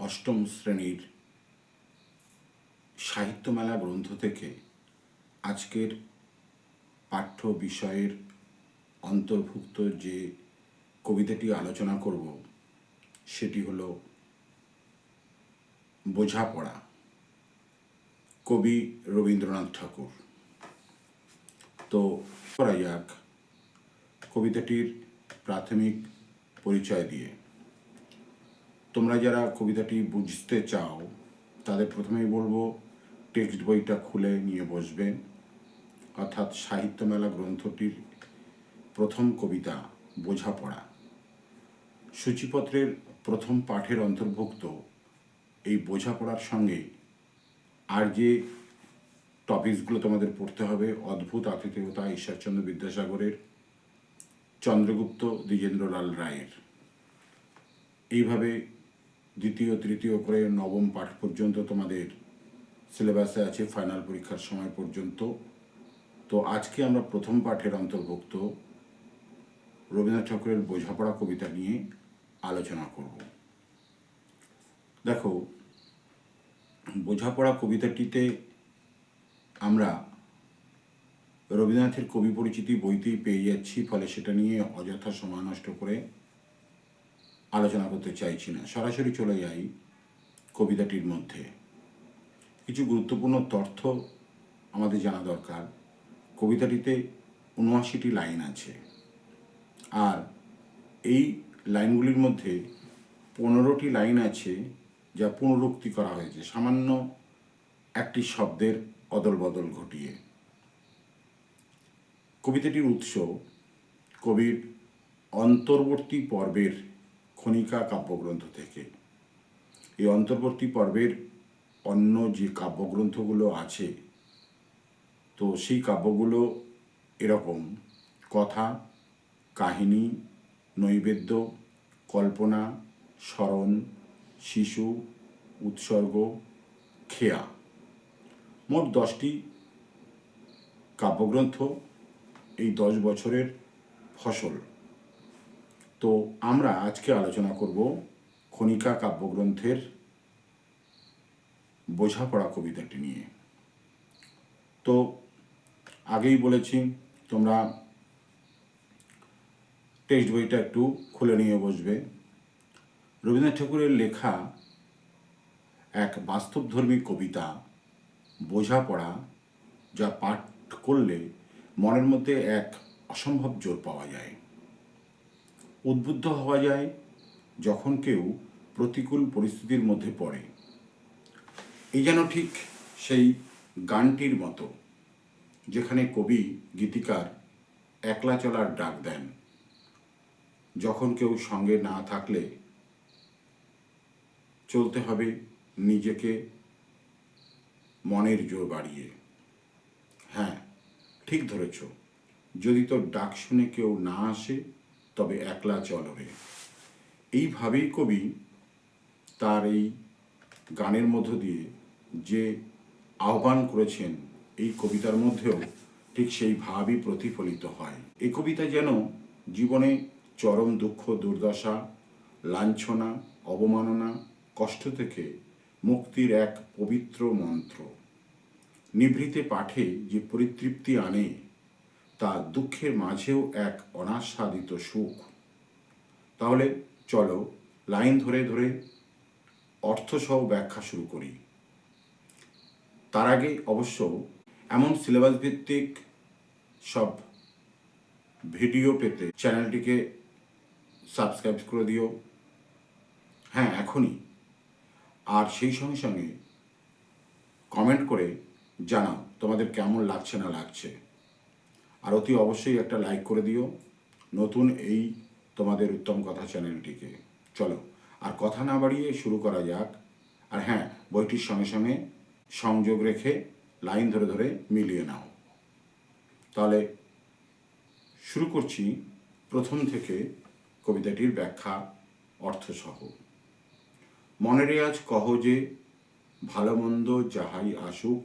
অষ্টম শ্রেণির সাহিত্যমেলা গ্রন্থ থেকে আজকের পাঠ্য বিষয়ের অন্তর্ভুক্ত যে কবিতাটি আলোচনা করব, সেটি হল বোঝাপড়া, কবি রবীন্দ্রনাথ ঠাকুর। তো করা যাক কবিতাটির প্রাথমিক পরিচয় দিয়ে। তোমরা যারা কবিতাটি বুঝতে চাও, তাদের প্রথমেই বলব, টেক্সট বইটা খুলে নিয়ে বসবেন। অর্থাৎ সাহিত্যমেলা গ্রন্থটির প্রথম কবিতা, বোঝাপড়া। সূচিপত্রের প্রথম পাঠের অন্তর্ভুক্ত এই বোঝাপড়ার সঙ্গে আর যে টপিকসগুলো তোমাদের পড়তে হবে, অদ্ভুত আতিথেয়তা ঈশ্বরচন্দ্র বিদ্যাসাগরের, চন্দ্রগুপ্ত দ্বিজেন্দ্রলাল রায়ের। এইভাবে দ্বিতীয়, তৃতীয় করে নবম পাঠ পর্যন্ত তোমাদের সিলেবাসে আছে ফাইনাল পরীক্ষার সময় পর্যন্ত। তো আজকে আমরা প্রথম পাঠের অন্তর্ভুক্ত রবীন্দ্রনাথ ঠাকুরের বোঝাপড়া কবিতা নিয়ে আলোচনা করব। দেখো, বোঝাপড়া কবিতাটিতে আমরা রবীন্দ্রনাথের কবি পরিচিতি বইতেই পেয়ে যাচ্ছি, ফলে সেটা নিয়ে অযথা সময় নষ্ট করে আলোচনা করতে চাইছি না। সরাসরি চলে যাই কবিতাটির মধ্যে। কিছু গুরুত্বপূর্ণ তথ্য আমাদের জানা দরকার। কবিতাটিতে উনআশিটি লাইন আছে। আর এই লাইনগুলির মধ্যে পনেরোটি লাইন আছে যা পুনরুক্তি করা হয়েছে। সামান্য একটি শব্দের অদল বদল ঘটিয়ে। কবিতাটির উৎস কবির অন্তর্বর্তী পর্বের খনিকা কাব্যগ্রন্থ থেকে। এই অন্তর্বর্তী পর্বের অন্য যে কাব্যগ্রন্থগুলো আছে, তো সেই কাব্যগুলো এরকম। কথা, কাহিনী, নৈবেদ্য, কল্পনা, স্মরণ, শিশু, উৎসর্গ, খেয়া। মোট দশটি কাব্যগ্রন্থ এই দশ বছরের ফসল। তো আমরা আজকে আলোচনা করব খনিকা কাব্যগ্রন্থের বোঝাপড়া কবিতাটি নিয়ে। তো আগেই বলেছি, তোমরা টেক্সট বইটা একটু খুলে নিয়ে বসবে। রবীন্দ্রনাথ ঠাকুরের লেখা এক বাস্তবধর্মী কবিতা, বোঝাপড়া, যা পাঠ করলে মনের মধ্যে এক অসম্ভব জোর পাওয়া যায়। উদ্বুদ্ধ হওয়া যায় যখন কেউ প্রতিকূল পরিস্থিতির মধ্যে পড়ে। এই যেন ঠিক সেই গানটির মতো, যেখানে কবি, গীতিকার একলা চলার ডাক দেন। যখন কেউ সঙ্গে না থাকলে চলতে হবে নিজেকে মনের জোর বাড়িয়ে। হ্যাঁ ঠিক ধরেছ। যদি তোর ডাক শুনে কেউ না আসে তবে একলা চলবে এইভাবেই কবি তার এই গানের মধ্য দিয়ে যে আহ্বান করেছেন এই কবিতার মধ্যেও ঠিক সেই ভাবই প্রতিফলিত হয়। এই কবিতা যেন জীবনে চরম দুঃখ, দুর্দশা, লাঞ্ছনা, অবমাননা, কষ্ট থেকে মুক্তির এক পবিত্র মন্ত্র। নিভৃতে পাঠে যে পরিতৃপ্তি আনে তা দুঃখের মাঝেও এক অনাস্বাদিত সুখ। তাহলে চলো লাইন ধরে ধরে অর্থসহ ব্যাখ্যা শুরু করি। তার আগে অবশ্য এমন সিলেবাস ভিত্তিক সব ভিডিও পেতে চ্যানেলটিকে সাবস্ক্রাইব করে দিও। হ্যাঁ এখনই। আর সেই সঙ্গে সঙ্গে কমেন্ট করে জানাও তোমাদের কেমন লাগছে না লাগছে। আর অতি অবশ্যই একটা লাইক করে দিও। নতুন এই তোমাদের উত্তম কথা চ্যানেলটিকে চলো, আর কথা না বাড়িয়ে শুরু করা যাক। আর হ্যাঁ বইটির সঙ্গে সঙ্গে সংযোগ রেখে লাইন ধরে ধরে মিলিয়ে নাও। তাহলে শুরু করছি প্রথম থেকে কবিতাটির ব্যাখ্যা, অর্থসহ। মনেরে আজ কহ যে, ভালো মন্দ যাহাই আসুক,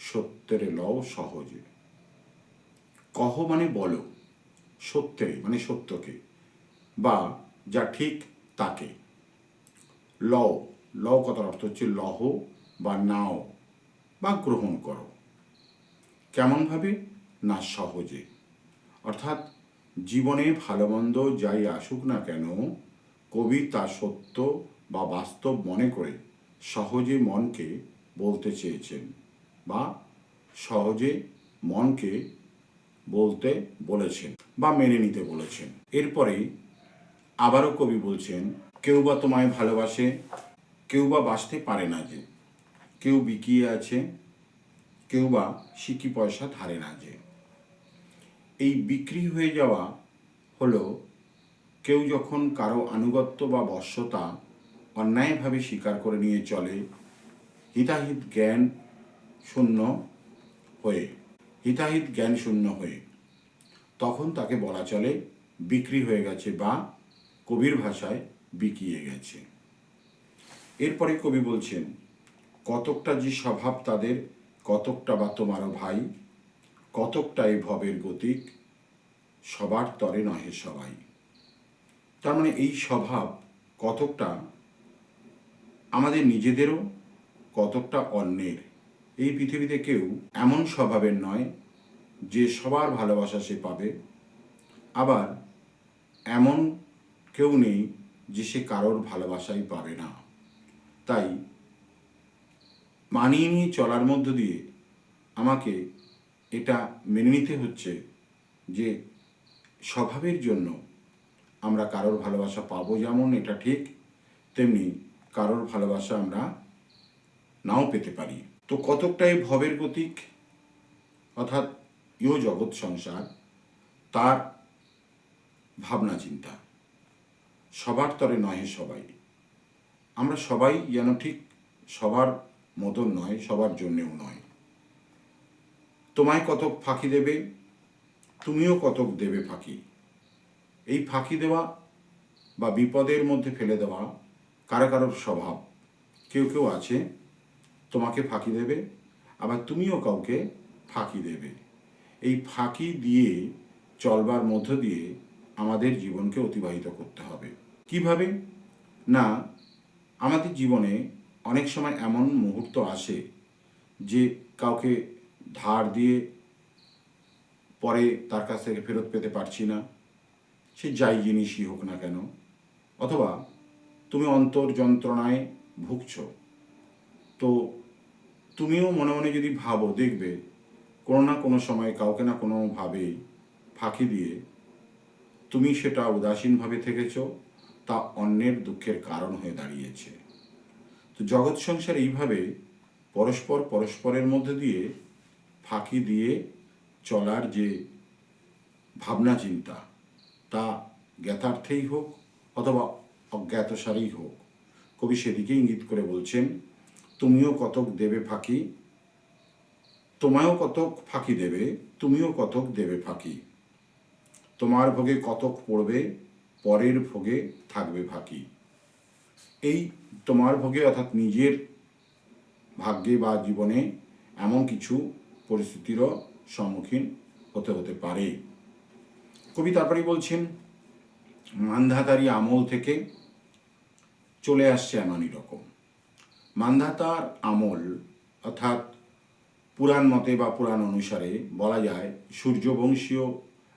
সত্যের লও সহজে। কহ মানে বলো সত্যের মানে সত্যকে, বা যা ঠিক তাকে। লও ল কথার অর্থ হচ্ছে লহ বা নাও বা গ্রহণ করো। কেমনভাবে? না সহজে। অর্থাৎ জীবনে ভালো মন্দ যাই আসুক না কেন, কবি তা সত্য বা বাস্তব মনে করে সহজে মনকে বলতে চেয়েছেন বা সহজে মনকে বলতে বলেছেন বা মেনে নিতে বলেছেন। এরপরে আবারও কবি বলছেন, কেউ বা তোমায় ভালোবাসে, কেউ বা বাঁচতে পারে না যে। কেউ বিকিয়ে আছে, কেউ বা সিকি পয়সা ধারে না যে। এই বিক্রি হয়ে যাওয়া হলো, কেউ যখন কারও আনুগত্য বা বশ্যতা অন্যায়ভাবে স্বীকার করে নিয়ে চলে, হিতাহিত জ্ঞান শূন্য হয়ে হিতাহিত জ্ঞান শূন্য হয়ে। তখন তাকে বলা চলে, বিক্রি হয়ে গেছে বা কবির ভাষায় বিকিয়ে গেছে। এরপরে কবি বলছেন, কতকটা যে স্বভাব তাদের, কতকটা বা তোমারও ভাই কতকটা এ ভবের গতিক, সবার তরে নহে সবাই। তার মানে এই স্বভাব কতকটা আমাদের নিজেদেরও, কতকটা অন্যের। এই পৃথিবীতে কেউ এমন স্বভাবের নয় যে সবার ভালোবাসা সে পাবে। আবার এমন কেউ নেই যে সে কারোর ভালোবাসাই পাবে না। তাই মানিয়ে নিয়ে চলার মধ্য দিয়ে আমাকে এটা মেনে নিতে হচ্ছে যে স্বভাবের জন্য আমরা কারোর ভালোবাসা পাবো যেমন এটা ঠিক, তেমনি কারোর ভালোবাসা আমরা নাও পেতে পারি। তো কতকটাই ভবের গতিক অর্থাৎ ইহ জগৎ সংসার, তার ভাবনা চিন্তা। সবার তরে নহে সবাই। আমরা সবাই যেন ঠিক সবার মতন নয়, সবার জন্যেও নয়। তোমায় কতক ফাঁকি দেবে, তুমিও কতক দেবে ফাঁকি। এই ফাঁকি দেওয়া বা বিপদের মধ্যে ফেলে দেওয়া কারও কারোর স্বভাব। কেউ কেউ আছে তোমাকে ফাঁকি দেবে, আবার তুমিও কাউকে ফাঁকি দেবে। এই ফাঁকি দিয়ে চলবার মধ্য দিয়ে আমাদের জীবনকে অতিবাহিত করতে হবে। কীভাবে? না, আমাদের জীবনে অনেক সময় এমন মুহূর্ত আসে যে কাউকে ধার দিয়ে পরে তার কাছ থেকে ফেরত পেতে পারছি না। সে যাই জিনিসই হোক না কেন, অথবা তুমি অন্তর যন্ত্রণায় ভুগছ। তো তুমিও মনে মনে যদি ভাবো, দেখবে কোনো না কোনো সময় কাউকে না কোনোভাবে ফাঁকি দিয়ে তুমি সেটা উদাসীনভাবে থেকেছ, তা অন্যের দুঃখের কারণ হয়ে দাঁড়িয়েছে। তো জগৎ সংসার এইভাবে পরস্পর পরস্পরের মধ্যে দিয়ে ফাঁকি দিয়ে চলার যে ভাবনা চিন্তা, তা জ্ঞাতার্থেই হোক অথবা অজ্ঞাতসারেই হোক। কবি সেদিকে ইঙ্গিত করে বলছেন তুমিও কতক দেবে ফাঁকি? তোমায়ও কতক ফাঁকি দেবে? তুমিও কতক দেবে ফাঁকি? তোমার ভোগে কতক পড়বে? পরের ভোগে থাকবে ফাঁকি। এই তোমার ভোগে অর্থাৎ নিজের ভাগ্যে বা জীবনে এমন কিছু পরিস্থিতিরও সম্মুখীন হতে হতে পারে। কবি তারপরে বলছেন মান্ধাতারি আমল থেকে চলে আসছে এমনই রকম। মান্ধাতার আমল, অর্থাৎ পুরাণ মতে বা পুরাণ অনুসারে বলা যায়, সূর্যবংশীয়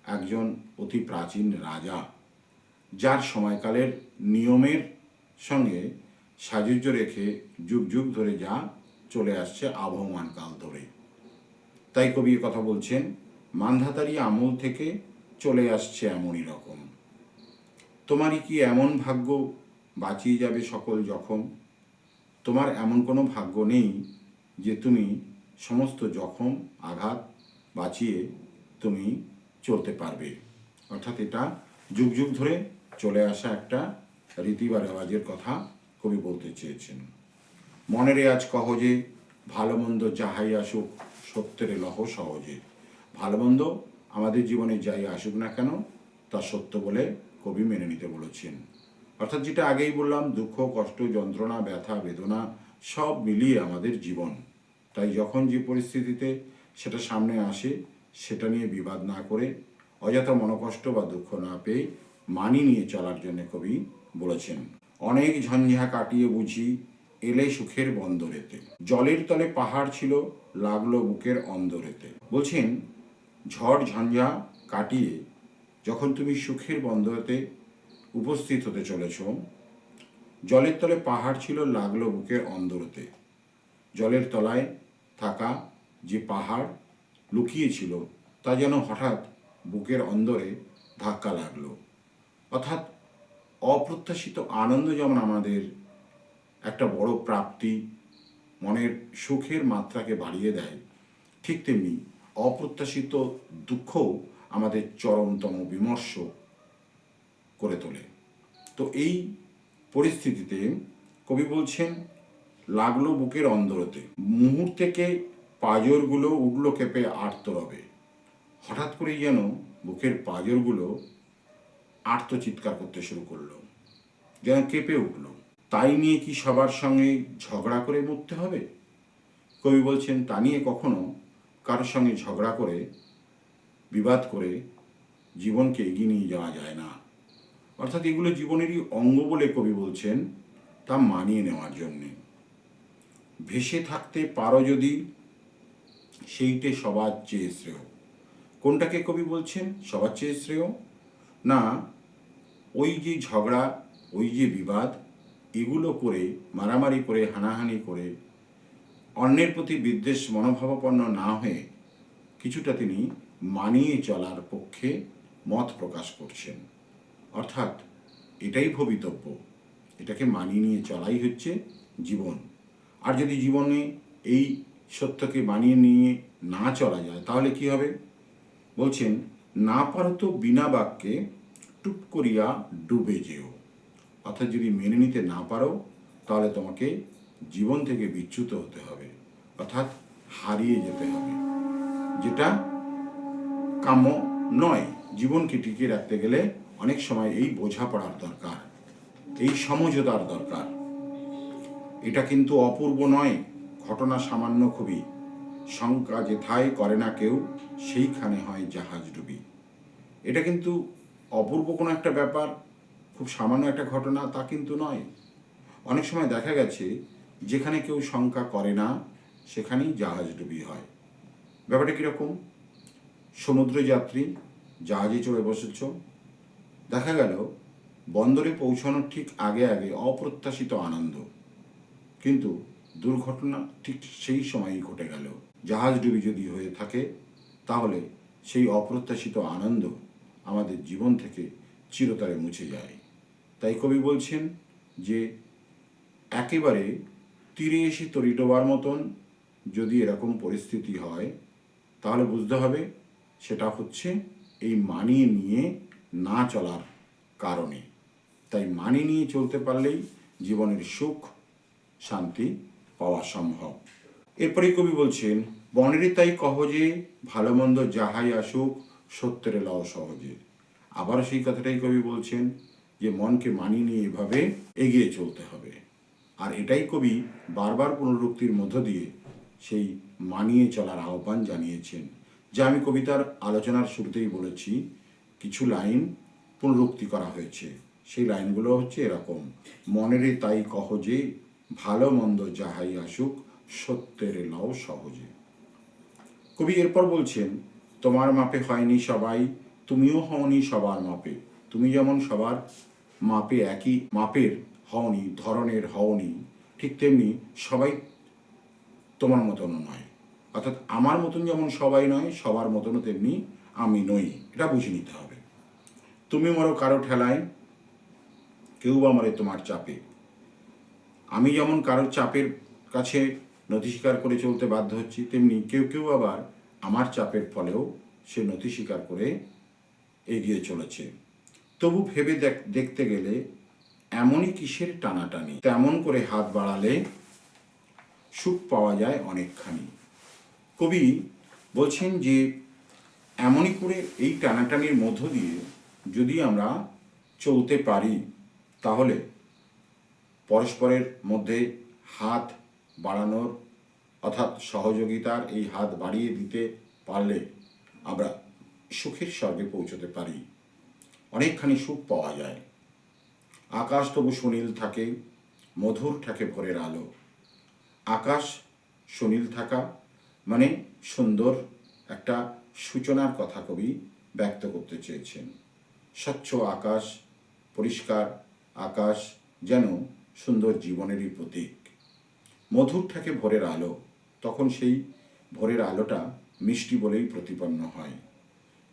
একজন অতি প্রাচীন রাজা, যার সময়কালের নিয়মের সঙ্গে সাযুজ্য রেখে যুগ যুগ ধরে যা চলে আসছে আবহমান কাল ধরে। তাই কবি কথা বলছেন মান্ধাতারি আমল থেকে চলে আসছে এমনই রকম। তোমারই কি এমন ভাগ্য বাঁচিয়ে যাবে সকল জখম? তোমার এমন কোনো ভাগ্য নেই যে তুমি সমস্ত জখম, আঘাত বাঁচিয়ে তুমি চলতে পারবে। অর্থাৎ এটা যুগ যুগ ধরে চলে আসা একটা রীতি বা রেওয়াজের কথা কবি বলতে চেয়েছেন। মনের আজ কহ যে ভালো মন্দ যাহাই আসুক, সত্যের লহ সহজে। ভালো মন্দ আমাদের জীবনে যাই আসুক না কেন, তা সত্য বলে কবি মেনে নিতে বলেছেন। অর্থাৎ যেটা আগেই বললাম, দুঃখ, কষ্ট, যন্ত্রণা, ব্যথা, বেদনা, সব মিলিয়ে আমাদের জীবন। তাই যখন যে পরিস্থিতিতে সেটা সামনে আসে, সেটা নিয়ে বিবাদ না করে, অযথা মনকষ্ট বা দুঃখ না পেয়ে মানি নিয়ে চলার জন্য কবি বলেছেন, অনেক ঝঞ্ঝা কাটিয়ে বুঝি এলে সুখের বন্দরেতে। জলের তলে পাহাড় ছিল, লাগল বুকের অন্দরেতে। বলছেন, ঝড়, ঝঞ্ঝা কাটিয়ে যখন তুমি সুখের বন্দরেতে উপস্থিত হতে চলেছ। জলের তলে পাহাড় ছিল লাগল বুকের অন্দরতে। জলের তলায় থাকা যে পাহাড় লুকিয়েছিল তা যেন হঠাৎ বুকের অন্দরে ধাক্কা লাগল। অর্থাৎ অপ্রত্যাশিত আনন্দ যেমন আমাদের একটা বড় প্রাপ্তি মনের সুখের মাত্রাকে বাড়িয়ে দেয়, ঠিক তেমনি অপ্রত্যাশিত দুঃখও আমাদের চরমতম বিমর্ষ করে তোলে। তো এই পরিস্থিতিতে কবি বলছেন, লাগল বুকের অন্দরতে। মুহূর্তেকে পাজরগুলো উঠল কেঁপে আর্তরবে। হঠাৎ করেই যেন বুকের পাজরগুলো আর্ত চিৎকার করতে শুরু করল। যেন কেঁপে উঠল। তাই নিয়ে কি সবার সঙ্গে ঝগড়া করে মরতে হবে? কবি বলছেন, তা নিয়ে কখনো কারোর সঙ্গে ঝগড়া করে, বিবাদ করে জীবনকে এগিয়ে নিয়ে যাওয়া যায় না। অর্থাৎ এগুলো জীবনেরই অঙ্গ বলে কবি বলছেন, তা মানিয়ে নেওয়ার জন্যে। ভেসে থাকতে পারো যদি, সেইটে সবার চেয়ে শ্রেয়। কোনটাকে কবি বলছেন? সবার চেয়ে শ্রেয়? না, ওই যে ঝগড়া, ওই যে বিবাদ, এগুলো করে, মারামারি করে, হানাহানি করে, অন্যের প্রতি বিদ্বেষ মনোভাবাপন্ন না হয়ে কিছুটা তিনি মানিয়ে চলার পক্ষে মত প্রকাশ করছেন। অর্থাৎ এটাই ভবিতব্য। এটাকে মানিয়ে নিয়ে চলাই হচ্ছে জীবন। আর যদি জীবনে এই সত্যকে মানিয়ে নিয়ে না চলা যায়, তাহলে কি হবে? বলছেন, না পারো তো বিনা বাক্যে টুপ করিয়া ডুবে যেও। অর্থাৎ যদি মেনে নিতে না পারো, তাহলে তোমাকে জীবন থেকে বিচ্যুত হতে হবে। অর্থাৎ হারিয়ে যেতে হবে। যেটা কাম্য নয়, জীবনকে টিকিয়ে রাখতে গেলে অনেক সময় এই বোঝাপড়ার দরকার, এই সমঝোতার দরকার। এটা কিন্তু অপূর্ব নয়, ঘটনা সামান্য খুবই। শঙ্কা যেথায় করে না কেউ, সেইখানে হয় জাহাজ ডুবি। এটা কিন্তু অপূর্ব কোনো একটা ব্যাপার, খুব সামান্য একটা ঘটনা তা কিন্তু নয়। অনেক সময় দেখা গেছে, যেখানে কেউ শঙ্কা করে না, সেখানেই জাহাজ ডুবি হয়। ব্যাপারটা কীরকম? সমুদ্রযাত্রী, জাহাজে চড়ে বসেছ দেখা গেল, বন্দরে পৌঁছানোর ঠিক আগে আগে অপ্রত্যাশিত আনন্দ। কিন্তু দুর্ঘটনা ঠিক সেই সময়ই ঘটে গেল। জাহাজ ডুবি যদি হয়ে থাকে, তাহলে সেই অপ্রত্যাশিত আনন্দ আমাদের জীবন থেকে চিরতরে মুছে যায়। তাই কবি বলছেন যে, একেবারে তীরে এসে তরি ডোবার মতন যদি এরকম পরিস্থিতি হয়, তাহলে বুঝতে হবে সেটা হচ্ছে এই মানিয়ে নিয়ে না চলার কারণে। তাই মানিয়ে নিয়ে চলতে পারলেই জীবনের সুখ, শান্তি পাওয়া সম্ভব। এরপরে কবি বলছেন বনেরে তাই কহ যে ভালো মন্দ যাহাই আসুক, সত্যের লও সহজে। আবার সেই কথাটাই কবি বলছেন যে, মনকে মানিয়ে নিয়ে এভাবে এগিয়ে চলতে হবে। আর এটাই কবি বারবার পুনরুক্তির মধ্য দিয়ে সেই মানিয়ে চলার আহ্বান জানিয়েছেন, যা আমি কবিতার আলোচনার শুরুতেই বলেছি। কিছু লাইন পুনরুক্তি করা হয়েছে। সেই লাইনগুলো হচ্ছে এরকম, মনেরে তাই কহ যে, ভালো মন্দ যাহাই আসুক, সত্যের লও সহজে। কবি এরপর বলছেন, তোমার মাপে হয়নি সবাই, তুমিও হওনি সবার মাপে। তুমি যেমন সবার মাপে একই, মাপের হওনি, ধরনের হওনি, ঠিক তেমনি সবাই তোমার মতনও নয়। অর্থাৎ আমার মতন যেমন সবাই নয়, সবার মতনও তেমনি আমি নই। এটা বুঝে নিতে হবে। তুমি মরো কারও ঠেলায়, কেউ বা মরে তোমার চাপে। আমি যেমন কারোর চাপের কাছে নথি স্বীকার করে চলতে বাধ্য হচ্ছি, তেমনি কেউ কেউ আবার আমার চাপের ফলেও সে নথি স্বীকার করে এগিয়ে চলেছে। তবু ভেবে দেখ- দেখতে গেলে এমনই কিসের টানাটানি। তেমন করে হাত বাড়ালে সুখ পাওয়া যায় অনেকখানি। কবি বলছেন যে, এমনই করে এই টানাটানির মধ্য দিয়ে যদি আমরা চলতে পারি, তাহলে পরস্পরের মধ্যে হাত বাড়ানোর অর্থাৎ সহযোগিতার এই হাত বাড়িয়ে দিতে পারলে আমরা সুখের স্বর্গে পৌঁছতে পারি। অনেকখানি সুখ পাওয়া যায়। আকাশ তবু সুনীল থাকে, মধুর ঠাকে ভোরের আলো। আকাশ সুনীল থাকা মানে সুন্দর একটা সূচনার কথা কবি ব্যক্ত করতে চেয়েছেন। স্বচ্ছ আকাশ, পরিষ্কার আকাশ যেন সুন্দর জীবনেরই প্রতীক। মধুর থাকে ভোরের আলো, তখন সেই ভোরের আলোটা মিষ্টি বলেই প্রতিপন্ন হয়।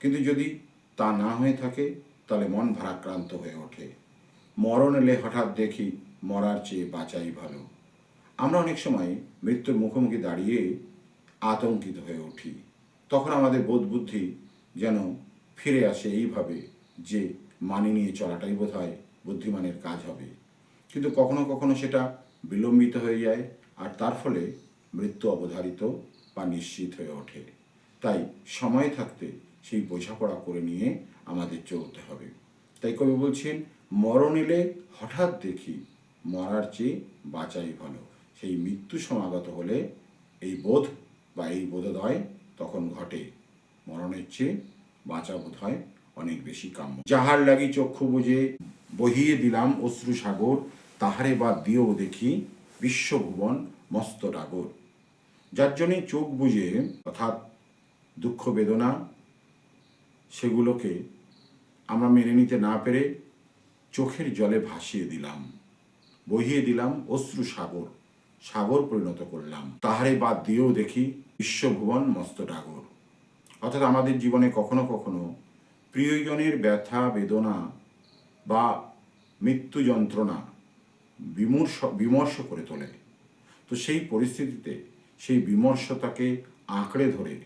কিন্তু যদি তা না হয়ে থাকে, তাহলে মন ভারাক্রান্ত হয়ে ওঠে। মরণ এলে হঠাৎ দেখি মরার চেয়ে বাঁচাই ভালো। আমরা অনেক সময় মৃত্যুর মুখোমুখি দাঁড়িয়ে আতঙ্কিত হয়ে উঠি। তখন আমাদের বোধ বুদ্ধি যেন ফিরে আসে এইভাবে। যে মানি নিয়ে চলাটাই বোধ হয় বুদ্ধিমানের কাজ হবে। কিন্তু কখনো কখনো সেটা বিলম্বিত হয়ে যায় আর তার ফলে মৃত্যু অবধারিত বা নিশ্চিত হয়ে ওঠে। তাই সময় থাকতে সেই বোঝাপড়া করে নিয়ে আমাদের চলতে হবে। তাই কবি বলছেন, মরণ এলে হঠাৎ দেখি মরার চেয়ে বাঁচাই ভালো। সেই মৃত্যু সমাগত হলে এই বোধ বা এই বোধোদয় তখন ঘটে। মরণের চেয়ে বাঁচা বোধ হয় অনেক বেশি কাম্য। যাহার লাগি চক্ষু বুঝে বহিয়ে দিলাম অশ্রু সাগর, তাহারে বা দিয়েও দেখি বিশ্বভুবন মস্ত ডাগর। যার জন্যে চোখ বুঝে, অর্থাৎ দুঃখ বেদনা, সেগুলোকে আমরা মেনে নিতে না পেরে চোখের জলে ভাসিয়ে দিলাম। বহিয়ে দিলাম অশ্রু সাগর সাগর পরিণত করলাম। তাহারে বাদ দিয়েও দেখি বিশ্বভুবন মস্ত ডাগর। অর্থাৎ আমাদের জীবনে কখনো কখনো প্রিয়জনের ব্যথা বেদনা বা মৃত্যু যন্ত্রণা বিমর্ষ বিমর্ষ করে তোলে। তো সেই পরিস্থিতিতে সেই বিমর্ষতাকে আঁকড়ে ধরে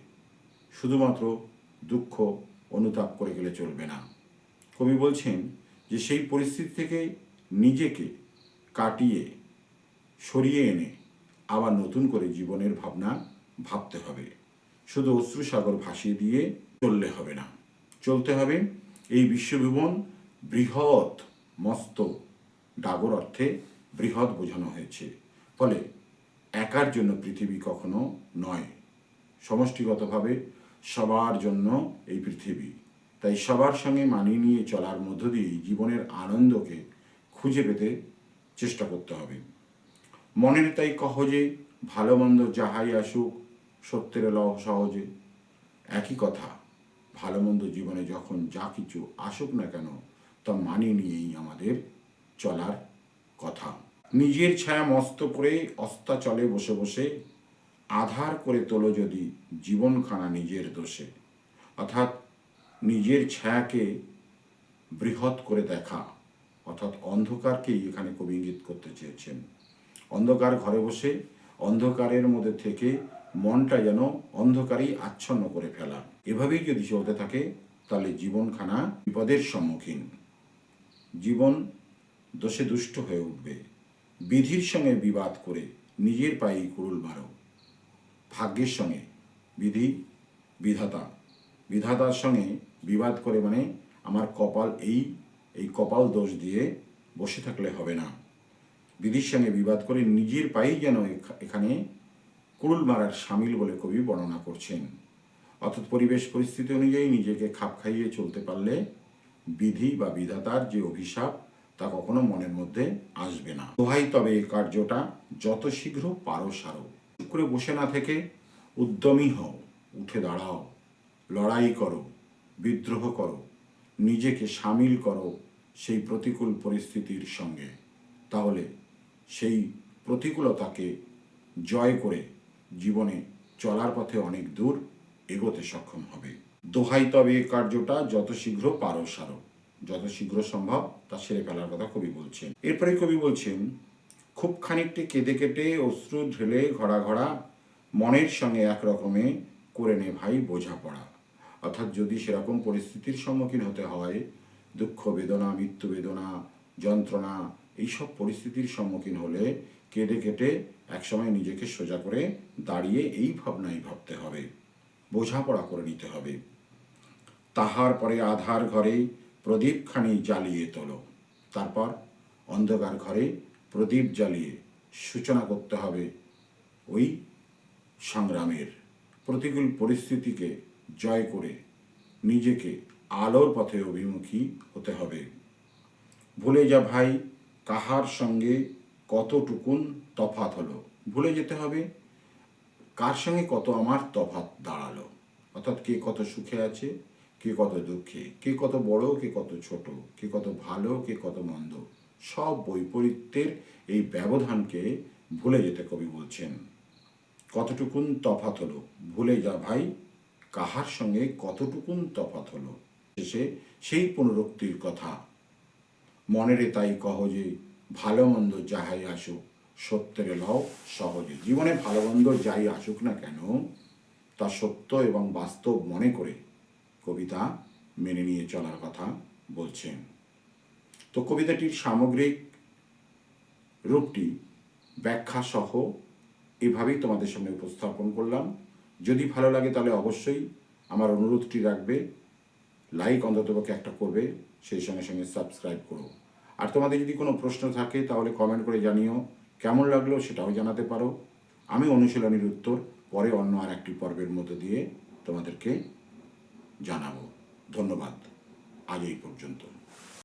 শুধুমাত্র দুঃখ অনুতাপ করে গেলে চলবে না। কবি বলছেন যে সেই পরিস্থিতি থেকে নিজেকে কাটিয়ে, সরিয়ে এনে আবার নতুন করে জীবনের ভাবনা ভাবতে হবে। শুধু অশ্রুসাগর ভাসিয়ে দিয়ে চললে হবে না। চলতে হবে। এই বিশ্বভুবন বৃহৎ, মস্ত, ডাগর অর্থে বৃহৎ বোঝানো হয়েছে। ফলে একার জন্য পৃথিবী কখনো নয়। সমষ্টিগতভাবে সবার জন্য এই পৃথিবী। তাই সবার সঙ্গে মানিয়ে নিয়ে চলার মধ্য দিয়েই জীবনের আনন্দকে খুঁজে পেতে চেষ্টা করতে হবে। মনের তাই কহ যে ভালো মন্দ যাহাই আসুক, সত্যের লহ সহজে। একই কথা ভালো মন্দ জীবনে যখন যা কিছু আসুক না কেন, তা মানিয়ে নিয়েই আমাদের চলার কথা। নিজের ছায়া মস্ত করে অস্তা চলে বসে বসে আধার করে তোলো যদি জীবনখানা নিজের দোষে। অর্থাৎ নিজের ছায়াকে বৃহৎ করে দেখা, অর্থাৎ অন্ধকারকেই এখানে কবি ইঙ্গিত করতে চেয়েছেন। অন্ধকার ঘরে বসে অন্ধকারের মধ্যে থেকে মনটা যেন অন্ধকারেই আচ্ছন্ন করে ফেলা। এভাবেই যদি চলতে থাকে, তাহলে জীবনখানা বিপদের সম্মুখীন। জীবন দোষে দুষ্ট হয়ে উঠবে। বিধির সঙ্গে বিবাদ করে নিজের পায়েই কুড়ুল মারো। ভাগ্যের সঙ্গে বিধি, বিধাতা, বিধাতার সঙ্গে বিবাদ করে মানে আমার কপাল এই এই কপাল দোষ দিয়ে বসে থাকলে হবে না। বিধির সঙ্গে বিবাদ করে নিজের পায়েই যেন এখা- এখানে কুড়ুল মারার সামিল বলে কবি বর্ণনা করছেন। অর্থাৎ পরিবেশ পরিস্থিতি অনুযায়ী নিজেকে খাপ খাইয়ে চলতে পারলে বিধি বা বিধাতার যে অভিশাপ, তা কখনো মনের মধ্যে আসবে না। দোহাই তবে এই কার্যটা যত শীঘ্র পারো সারো। করে বসে না থেকে উদ্যমী হও, উঠে দাঁড়াও, লড়াই করো, বিদ্রোহ করো, নিজেকে সামিল করো সেই প্রতিকূল পরিস্থিতির সঙ্গে। তাহলে সেই প্রতিকূলতাকে জয় করে জীবনে চলার পথে অনেক দূর এগোতে সক্ষম হবে। দোহাই তবে এই কার্যটা যত শীঘ্র পারো সারো। যত শীঘ্র সম্ভব তা সেরে ফেলার কথা কবি বলছেন। এরপরে কবি বলছেন, খুব খানিকটি কেঁদে কেটে অশ্রু ঢেলে ঘড়া ঘড়া মনের সঙ্গে এক রকমে করে নে ভাই বোঝাপড়া অর্থাৎ যদি সেরকম পরিস্থিতির সম্মুখীন হতে হয়, দুঃখ বেদনা, মৃত্যু বেদনা, যন্ত্রণা, এইসব পরিস্থিতির সম্মুখীন হলে কেটে কেটে একসময় নিজেকে সোজা করে দাঁড়িয়ে এই ভাবনাই ভাবতে হবে। বোঝাপড়া করে নিতে হবে। তাহার পরে আধার ঘরে প্রদীপখানি জ্বালিয়ে তোলো। তারপর অন্ধকার ঘরে প্রদীপ জ্বালিয়ে সূচনা করতে হবে ওই সংগ্রামের। প্রতিকূল পরিস্থিতিকে জয় করে নিজেকে আলোর পথে অভিমুখী হতে হবে। ভুলে যা ভাই, কাহার সঙ্গে কতটুকুন তফাত হলো? ভুলে যেতে হবে। কার সঙ্গে কত আমার তফাত দাঁড়াল? অর্থাৎ কে কত সুখে আছে, কে কত দুঃখে, কে কত বড়, কে কত ছোট, কে কত ভালো, কে কত মন্দ? সব বৈপরীত্যের এই ব্যবধানকে ভুলে যেতে কবি বলছেন। কতটুকুন তফাত হলো? ভুলে যা ভাই, কাহার সঙ্গে কতটুকুন তফাত হলো? শেষে সেই পুনরুক্তির কথা। মনেরে তাই কহ যে, ভালো মন্দ যাহাই আসুক সত্যের লও সহজে। জীবনে ভালো মন্দ যাই আসুক না কেন, তা সত্য এবং বাস্তব মনে করে কবিতা মেনে নিয়ে চলার কথা বলছেন। তো কবিতাটির সামগ্রিক রূপটি ব্যাখ্যা সহ এভাবেই তোমাদের সামনে উপস্থাপন করলাম। যদি ভালো লাগে তাহলে অবশ্যই আমার অনুরোধটি রাখবে। লাইক অন্ততপক্ষে একটা করবে, সেই সঙ্গে সঙ্গে সাবস্ক্রাইব করো। আর তোমাদের যদি কোনো প্রশ্ন থাকে তাহলে কমেন্ট করে জানিও। কেমন লাগল সেটাও জানাতে পারো। আমি অনুশীলনীর উত্তর পরে অন্য আর একটি পর্বের মধ্যে দিয়ে তোমাদেরকে জানাব। ধন্যবাদ। আজ এই পর্যন্ত।